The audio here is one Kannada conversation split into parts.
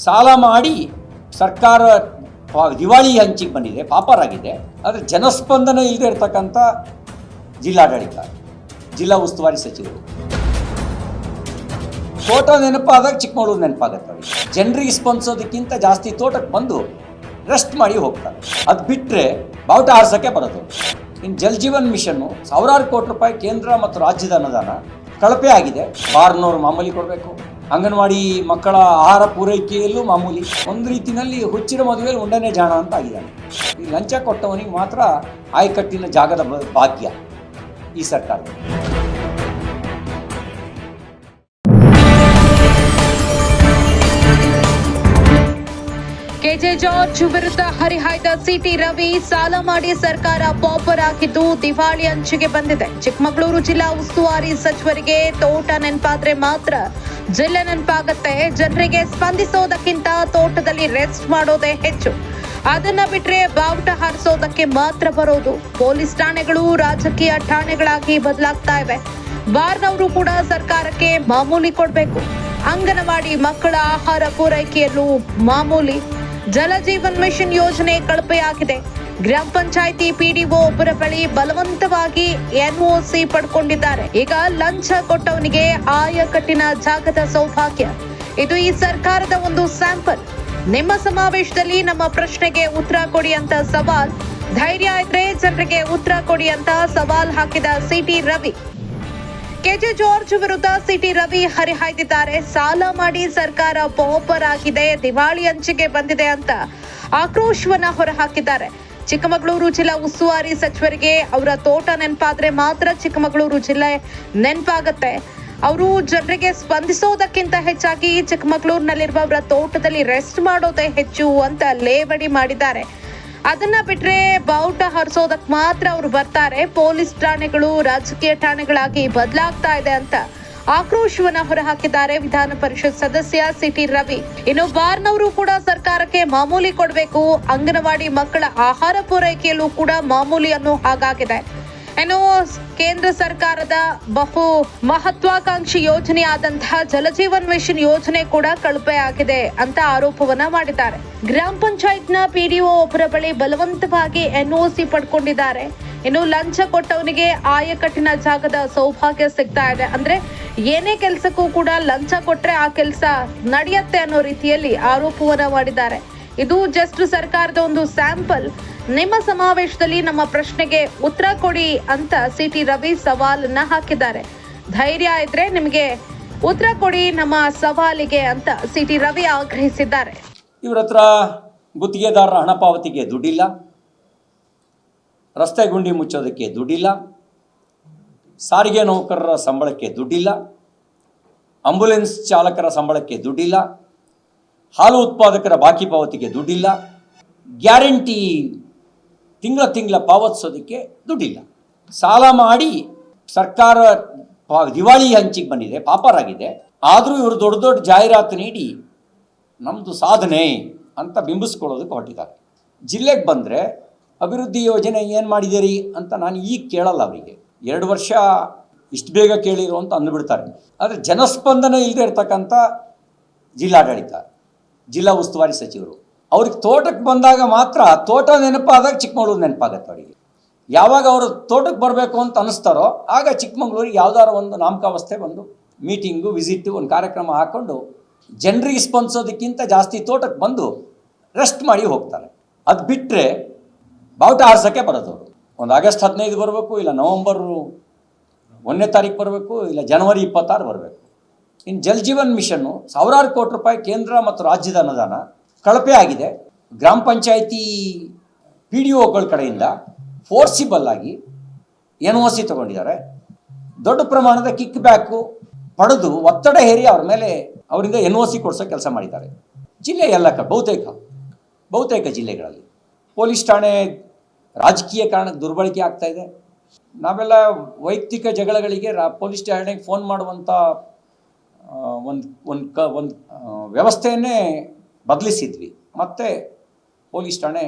ಸಾಲ ಮಾಡಿ ಸರ್ಕಾರ ದಿವಾಳಿ ಹಂಚಿಗೆ ಬಂದಿದೆ, ಪಾಪರಾಗಿದೆ. ಆದರೆ ಜನಸ್ಪಂದನೆ ಇಲ್ಲದೆ ಇರತಕ್ಕಂಥ ಜಿಲ್ಲಾಡಳಿತ, ಜಿಲ್ಲಾ ಉಸ್ತುವಾರಿ ಸಚಿವರು. ತೋಟ ನೆನಪಾದಾಗ ಚಿಕ್ಕಮಗಳೂರು ನೆನಪಾಗತ್ತೆ ಜನರಿಗೆ ಸ್ಪಂದಿಸೋದಕ್ಕಿಂತ ಜಾಸ್ತಿ ತೋಟಕ್ಕೆ ಬಂದು ರೆಸ್ಟ್ ಮಾಡಿ ಹೋಗ್ತಾರೆ. ಅದು ಬಿಟ್ಟರೆ ಬಾವುಟ ಹಾರಿಸೋಕ್ಕೆ ಬರೋದು. ಇನ್ನು ಜಲ್ ಜೀವನ್ ಮಿಷನ್ನು ಸಾವಿರಾರು ಕೋಟಿ ರೂಪಾಯಿ ಕೇಂದ್ರ ಮತ್ತು ರಾಜ್ಯದ ಅನುದಾನ ಕಳಪೆ ಆಗಿದೆ. ಬಾರ್ನವ್ರು ಮಾಮೂಲಿ ಕೊಡಬೇಕು. ಅಂಗನವಾಡಿ ಮಕ್ಕಳ ಆಹಾರ ಪೂರೈಕೆಯಲ್ಲೂ ಮಾಮೂಲಿ. ಒಂದು ರೀತಿಯಲ್ಲಿ ಹುಚ್ಚಿನ ಮದುವೆಯಲ್ಲಿ ಉಂಡನೇ ಜಾಣ ಅಂತ ಆಗಿದ್ದಾನೆ. ಈ ಲಂಚ ಕೊಟ್ಟವನಿಗೆ ಮಾತ್ರ ಆಯಕಟ್ಟಿನ ಜಾಗದ ಭಾಗ್ಯ ಈ ಸರ್ಕಾರ ಕೆಜೆ ಜಾರ್ಜ್ ವಿರುದ್ಧ ಹರಿಹಾಯ್ದ ಸಿಟಿ ರವಿ ಸಾಲ ಮಾಡಿ ಸರ್ಕಾರ ಪಾಪರ್ ಹಾಕಿದ್ದು ದಿವಾಳಿ ಅಂಚಿಗೆ ಬಂದಿದೆ. ಚಿಕ್ಕಮಗಳೂರು ಜಿಲ್ಲಾ ಉಸ್ತುವಾರಿ ಸಚಿವರಿಗೆ ತೋಟ ನೆನಪಾದ್ರೆ ಮಾತ್ರ ಜಿಲ್ಲೆ ನೆನಪಾಗತ್ತೆ, ಜನರಿಗೆ ಸ್ಪಂದಿಸೋದಕ್ಕಿಂತ ತೋಟದಲ್ಲಿ ರೆಸ್ಟ್ ಮಾಡೋದೇ ಹೆಚ್ಚು. ಅದನ್ನ ಬಿಟ್ರೆ ಬಾವುಟ ಹಾರಿಸೋದಕ್ಕೆ ಮಾತ್ರ ಬರೋದು. ಪೊಲೀಸ್ ಠಾಣೆಗಳು ರಾಜಕೀಯ ಠಾಣೆಗಳಾಗಿ ಬದಲಾಗ್ತಾ ಇವೆ. ಬಾರ್ನವರು ಕೂಡ ಸರ್ಕಾರಕ್ಕೆ ಮಾಮೂಲಿ ಕೊಡಬೇಕು. ಅಂಗನವಾಡಿ ಮಕ್ಕಳ ಆಹಾರ ಪೂರೈಕೆಯಲ್ಲೂ ಮಾಮೂಲಿ. ಜಲಜೀವನ್ ಮಿಷನ್ ಯೋಜನೆ ಕಳಪೆಯಾಗಿದೆ. ಗ್ರಾಮ ಪಂಚಾಯಿತಿ ಪಿಡಿಒ ಒಬ್ಬರ ಬಳಿ ಬಲವಂತವಾಗಿ ಎನ್ಒಸಿ ಪಡ್ಕೊಂಡಿದ್ದಾರೆ. ಈಗ ಲಂಚ ಕೊಟ್ಟವನಿಗೆ ಆಯಕಟ್ಟಿನ ಜಾಗದ ಸೌಭಾಗ್ಯ. ಇದು ಈ ಸರ್ಕಾರದ ಒಂದು ಸ್ಯಾಂಪಲ್. ನಿಮ್ಮ ಸಮಾವೇಶದಲ್ಲಿ ನಮ್ಮ ಪ್ರಶ್ನೆಗೆ ಉತ್ತರ ಕೊಡಿ ಅಂತ ಸವಾಲ್. ಧೈರ್ಯ ಇದ್ರೆ ಜನರಿಗೆ ಉತ್ತರ ಕೊಡಿ ಅಂತ ಸವಾಲ್ ಹಾಕಿದ ಸಿಟಿ ರವಿ. ಕೆಜೆ ಜಾರ್ಜ್ ವಿರುದ್ಧ ಸಿಟಿ ರವಿ ಹರಿಹಾಯ್ದಿದ್ದಾರೆ. ಸಾಲ ಮಾಡಿ ಸರ್ಕಾರ ಪೋಪರ್ ಆಗಿದೆ ದಿವಾಳಿ ಅಂಚಿಗೆ ಬಂದಿದೆ ಅಂತ ಆಕ್ರೋಶವನ್ನ ಹೊರಹಾಕಿದ್ದಾರೆ. ಚಿಕ್ಕಮಗಳೂರು ಜಿಲ್ಲಾ ಉಸ್ತುವಾರಿ ಸಚಿವರಿಗೆ ಅವರ ತೋಟ ನೆನಪಾದ್ರೆ ಮಾತ್ರ ಚಿಕ್ಕಮಗಳೂರು ಜಿಲ್ಲೆ ನೆನಪಾಗತ್ತೆ. ಅವರು ಜನರಿಗೆ ಸ್ಪಂದಿಸೋದಕ್ಕಿಂತ ಹೆಚ್ಚಾಗಿ ಚಿಕ್ಕಮಗಳೂರಿನಲ್ಲಿರುವ ಅವರ ತೋಟದಲ್ಲಿ ರೆಸ್ಟ್ ಮಾಡೋದೇ ಹೆಚ್ಚು ಅಂತ ಲೇವಡಿ ಮಾಡಿದ್ದಾರೆ. ಅದನ್ನ ಬಿಟ್ರೆ ಬಾವುಟ ಹರಿಸೋದಕ್ಕೆ ಮಾತ್ರ ಅವರು ಬರ್ತಾರೆ. ಪೊಲೀಸ್ ಠಾಣೆಗಳು, ರಾಜಕೀಯ ಠಾಣೆಗಳಾಗಿ ಬದಲಾಗ್ತಾ ಇದೆ ಅಂತ. ಆಕ್ರೋಶವನ್ನ ಹೊರಹಾಕಿದ್ದಾರೆ ವಿಧಾನ ಪರಿಷತ್ ಸದಸ್ಯ ಸಿಟಿ ರವಿ. ಇನ್ನು ಬಾರ್ನವರು ಕೂಡ ಸರ್ಕಾರಕ್ಕೆ ಮಾಮೂಲಿ ಕೊಡಬೇಕು. ಅಂಗನವಾಡಿ ಮಕ್ಕಳ ಆಹಾರ ಪೂರೈಕೆಯಲ್ಲೂ ಕೂಡ ಮಾಮೂಲಿ ಅನ್ನೋ ಹಾಗಾಗಿದೆ. ಇನ್ನು ಕೇಂದ್ರ ಸರ್ಕಾರದ ಬಹು ಮಹತ್ವಾಕಾಂಕ್ಷಿ ಯೋಜನೆ ಆದಂತಹ ಜಲಜೀವನ್ ಮಿಷನ್ ಯೋಜನೆ ಕೂಡ ಕಳಪೆ ಆಗಿದೆ ಅಂತ ಆರೋಪವನ್ನ ಮಾಡಿದ್ದಾರೆ. ಗ್ರಾಮ ಪಂಚಾಯತ್ನ ಪಿಡಿಒ ಒಬ್ಬರ ಬಳಿ ಬಲವಂತವಾಗಿ ಎನ್ಒಸಿ ಪಡ್ಕೊಂಡಿದ್ದಾರೆ. ಇನ್ನು ಲಂಚ ಕೊಟ್ಟವನಿಗೆ ಆಯಕಟ್ಟಿನ ಜಾಗದ ಸೌಭಾಗ್ಯ ಸಿಗ್ತಾ ಇದೆ. ಅಂದ್ರೆ ಏನೇ ಕೆಲಸಕ್ಕೂ ಕೂಡ ಲಂಚ ಕೊಟ್ರೆ ಆ ಕೆಲಸ ನಡೆಯುತ್ತೆ ಅನ್ನೋ ರೀತಿಯಲ್ಲಿ ಆರೋಪವನ್ನ ಮಾಡಿದ್ದಾರೆ. ಇದು ಜಸ್ಟ್ ಸರ್ಕಾರದ ಒಂದು ಸ್ಯಾಂಪಲ್ ನಿಮ್ಮ ಸಮಾವೇಶದಲ್ಲಿ ನಮ್ಮ ಪ್ರಶ್ನೆಗೆ ಉತ್ತರ ಕೊಡಿ ಅಂತ ಸಿಟಿ ರವಿ ಸವಾಲನ್ನ ಹಾಕಿದ್ದಾರೆ. ಧೈರ್ಯ ಇದ್ರೆ ನಿಮಗೆ ಉತ್ತರ ಕೊಡಿ ನಮ್ಮ ಸವಾಲಿಗೆ ಅಂತ ಸಿಟಿ ರವಿ ಆಗ್ರಹಿಸಿದ್ದಾರೆ. ಇವ್ರ ಹತ್ರ ಗುತ್ತಿಗೆದಾರರ ಹಣ ಪಾವತಿಗೆ ದುಡ್ಡಿಲ್ಲ. ರಸ್ತೆ ಗುಂಡಿ ಮುಚ್ಚೋದಕ್ಕೆ ದುಡ್ಡಿಲ್ಲ. ಸಾರಿಗೆ ನೌಕರರ ಸಂಬಳಕ್ಕೆ ದುಡ್ಡಿಲ್ಲ ಆಂಬುಲೆನ್ಸ್ ಚಾಲಕರ ಸಂಬಳಕ್ಕೆ ದುಡ್ಡಿಲ್ಲ, ಹಾಲು ಉತ್ಪಾದಕರ ಬಾಕಿ ಪಾವತಿಗೆ ದುಡ್ಡಿಲ್ಲ, ಗ್ಯಾರಂಟಿ ತಿಂಗಳ ತಿಂಗಳ ಪಾವತಿಸೋದಕ್ಕೆ ದುಡ್ಡಿಲ್ಲ. ಸಾಲ ಮಾಡಿ ಸರ್ಕಾರ ದಿವಾಳಿ ಹಂಚಿಗೆ ಬಂದಿದೆ, ಪಾಪರಾಗಿದೆ. ಆದರೂ ಇವರು ದೊಡ್ಡ ದೊಡ್ಡ ಜಾಹೀರಾತು ನೀಡಿ ನಮ್ಮದು ಸಾಧನೆ ಅಂತ ಬಿಂಬಿಸ್ಕೊಳ್ಳೋದಕ್ಕೆ ಹೊರಟಿದ್ದಾರೆ. ಜಿಲ್ಲೆಗೆ ಬಂದರೆ ಅಭಿವೃದ್ಧಿ ಯೋಜನೆ ಏನು ಮಾಡಿದಿರಿ ಅಂತ ನಾನು ಈಗ ಕೇಳಲ್ಲ ಅವರಿಗೆ. ಎರಡು ವರ್ಷ ಇಷ್ಟು ಬೇಗ ಕೇಳಿರು ಅಂತ ಅಂದುಬಿಡ್ತಾರೆ. ಆದರೆ ಜನಸ್ಪಂದನೆ ಇಲ್ಲದೆ ಇರತಕ್ಕಂಥ ಜಿಲ್ಲಾಡಳಿತ, ಜಿಲ್ಲಾ ಉಸ್ತುವಾರಿ ಸಚಿವರು, ಅವ್ರಿಗೆ ತೋಟಕ್ಕೆ ಬಂದಾಗ ಮಾತ್ರ ತೋಟ ನೆನಪಾದಾಗ ಚಿಕ್ಕಮಗಳೂರು ನೆನಪಾಗತ್ತೆ ಅವರಿಗೆ. ಯಾವಾಗ ಅವರು ತೋಟಕ್ಕೆ ಬರಬೇಕು ಅಂತ ಅನಿಸ್ತಾರೋ ಆಗ ಚಿಕ್ಕಮಗಳೂರಿಗೆ ಯಾವ್ದಾರ ಒಂದು ನಾಮಕಾವಸ್ಥೆ ಒಂದು ಮೀಟಿಂಗು ವಿಸಿಟ್ಟು ಒಂದು ಕಾರ್ಯಕ್ರಮ ಹಾಕ್ಕೊಂಡು ಜನರಿಗೆ ಸ್ಪಂದಿಸೋದಕ್ಕಿಂತ ಜಾಸ್ತಿ ತೋಟಕ್ಕೆ ಬಂದು ರೆಸ್ಟ್ ಮಾಡಿ ಹೋಗ್ತಾರೆ. ಅದು ಬಿಟ್ಟರೆ ಬಾವುಟ ಆರಿಸೋಕ್ಕೆ ಬರೋದವರು. ಒಂದು ಆಗಸ್ಟ್ ಹದಿನೈದು ಬರಬೇಕು, ಇಲ್ಲ ನವಂಬರ್ ಒಂದನೇ ತಾರೀಕು ಬರಬೇಕು, ಇಲ್ಲ ಜನವರಿ ಇಪ್ಪತ್ತಾರು ಬರಬೇಕು. ಇನ್ನು ಜಲ್ ಜೀವನ್ ಮಿಷನ್ನು ಸಾವಿರಾರು ಕೋಟಿ ರೂಪಾಯಿ ಕೇಂದ್ರ ಮತ್ತು ರಾಜ್ಯದ ಅನುದಾನ ಕಳಪೆ ಆಗಿದೆ. ಗ್ರಾಮ ಪಂಚಾಯಿತಿ ಪಿ ಡಿ ಒಗಳ ಕಡೆಯಿಂದ ಫೋರ್ಸಿಬಲ್ ಆಗಿ ಎನ್ ಒ ಸಿ ತಗೊಂಡಿದ್ದಾರೆ. ದೊಡ್ಡ ಪ್ರಮಾಣದ ಕಿಕ್ ಬ್ಯಾಕು ಪಡೆದು ಒತ್ತಡ ಹೇರಿ ಅವ್ರ ಮೇಲೆ ಅವರಿಂದ ಎನ್ ಒ ಸಿ ಕೊಡಿಸೋ ಕೆಲಸ ಮಾಡಿದ್ದಾರೆ. ಜಿಲ್ಲೆ ಎಲ್ಲ ಕ, ಬಹುತೇಕ ಬಹುತೇಕ ಜಿಲ್ಲೆಗಳಲ್ಲಿ. ಪೊಲೀಸ್ ಠಾಣೆ ರಾಜಕೀಯ ಕಾರಣಕ್ಕೆ ದುರ್ಬಳಕೆ ಆಗ್ತಾ ಇದೆ. ನಾವೆಲ್ಲ ವೈಯಕ್ತಿಕ ಜಗಳಗಳಿಗೆ ರಾ, ಪೊಲೀಸ್ ಠಾಣೆಗೆ ಫೋನ್ ಮಾಡುವಂಥ ಒಂದು ಒಂದು ಕ, ಒಂದು ವ್ಯವಸ್ಥೆಯನ್ನೇ ಬದಲಿಸಿದ್ವಿ. ಮತ್ತು ಪೊಲೀಸ್ ಠಾಣೆ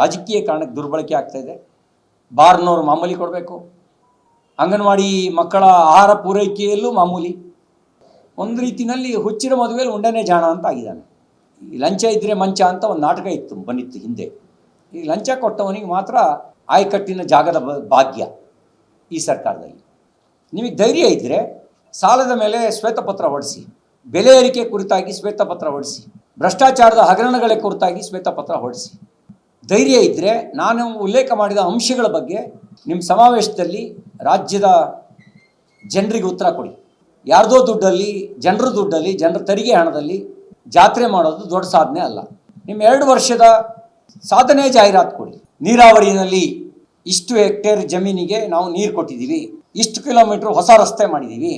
ರಾಜಕೀಯ ಕಾರಣಕ್ಕೆ ದುರ್ಬಳಕೆ ಆಗ್ತಾ ಇದೆ. ಬಾರ್ನವ್ರು ಮಾಮೂಲಿ ಕೊಡಬೇಕು. ಅಂಗನವಾಡಿ ಮಕ್ಕಳ ಆಹಾರ ಪೂರೈಕೆಯಲ್ಲೂ ಮಾಮೂಲಿ. ಒಂದು ರೀತಿಯಲ್ಲಿ ಹುಚ್ಚಿನ ಮದುವೆಯಲ್ಲಿ ಉಂಡನೇ ಜಾಣ ಅಂತ ಆಗಿದ್ದಾನೆ. ಲಂಚ ಇದ್ದರೆ ಮಂಚ ಅಂತ ಒಂದು ನಾಟಕ ಇತ್ತು, ಬಂದಿತ್ತು ಹಿಂದೆ. ಈ ಲಂಚ ಕೊಟ್ಟವನಿಗೆ ಮಾತ್ರ ಆಯಕಟ್ಟಿನ ಜಾಗದ ಭಾಗ್ಯ ಈ ಸರ್ಕಾರದಲ್ಲಿ. ನಿಮಗೆ ಧೈರ್ಯ ಇದ್ದರೆ ಸಾಲದ ಮೇಲೆ ಶ್ವೇತಪತ್ರ ಹೊಡಿಸಿ, ಬೆಲೆ ಏರಿಕೆ ಕುರಿತಾಗಿ ಶ್ವೇತಪತ್ರ ಹೊಡಿಸಿ, ಭ್ರಷ್ಟಾಚಾರದ ಹಗರಣಗಳ ಕುರಿತಾಗಿ ಶ್ವೇತಪತ್ರ ಹೊಡಿಸಿ. ಧೈರ್ಯ ಇದ್ದರೆ ನಾನು ಉಲ್ಲೇಖ ಮಾಡಿದ ಅಂಶಗಳ ಬಗ್ಗೆ ನಿಮ್ಮ ಸಮಾವೇಶದಲ್ಲಿ ರಾಜ್ಯದ ಜನರಿಗೆ ಉತ್ತರ ಕೊಡಿ. ಯಾರ್ದೋ ದುಡ್ಡಲ್ಲಿ, ಜನರ ದುಡ್ಡಲ್ಲಿ, ಜನರ ತೆರಿಗೆ ಹಣದಲ್ಲಿ ಜಾತ್ರೆ ಮಾಡೋದು ದೊಡ್ಡ ಸಾಧನೆ ಅಲ್ಲ. ನಿಮ್ಮ ಎರಡು ವರ್ಷದ ಸಾಧನೆ ಜಾಹೀರಾತು ಕೊಡಿ. ನೀರಾವರಿನಲ್ಲಿ ಇಷ್ಟು ಹೆಕ್ಟೇರ್ ಜಮೀನಿಗೆ ನಾವು ನೀರು ಕೊಟ್ಟಿದ್ದೀವಿ. ಇಷ್ಟು ಕಿಲೋಮೀಟ್ರ್ ಹೊಸ ರಸ್ತೆ ಮಾಡಿದ್ದೀವಿ.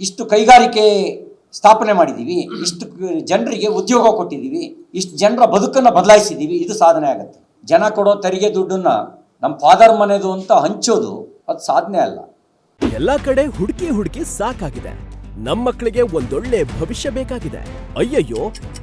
ಇಷ್ಟು ಕೈಗಾರಿಕೆ ಸ್ಥಾಪನೆ ಮಾಡಿದ್ದೀವಿ. ಇಷ್ಟು ಜನರಿಗೆ ಉದ್ಯೋಗ ಕೊಟ್ಟಿದ್ದೀವಿ. ಇಷ್ಟು ಜನರ ಬದುಕನ್ನು ಬದಲಾಯಿಸಿದ್ದೀವಿ. ಇದು ಸಾಧನೆ ಆಗುತ್ತೆ. ಜನ ಕೊಡೋ ತೆರಿಗೆ ದುಡ್ಡನ್ನ ನಮ್ಮ ಫಾದರ್ ಮನೆದು ಅಂತ ಹಂಚೋದು ಅದು ಸಾಧನೆ ಅಲ್ಲ. ಎಲ್ಲ ಕಡೆ ಹುಡುಕಿ ಹುಡುಕಿ ಸಾಕಾಗಿದೆ. ನಮ್ಮ ಮಕ್ಕಳಿಗೆ ಒಂದೊಳ್ಳೆ ಭವಿಷ್ಯ ಬೇಕಾಗಿದೆ. ಅಯ್ಯಯ್ಯೋ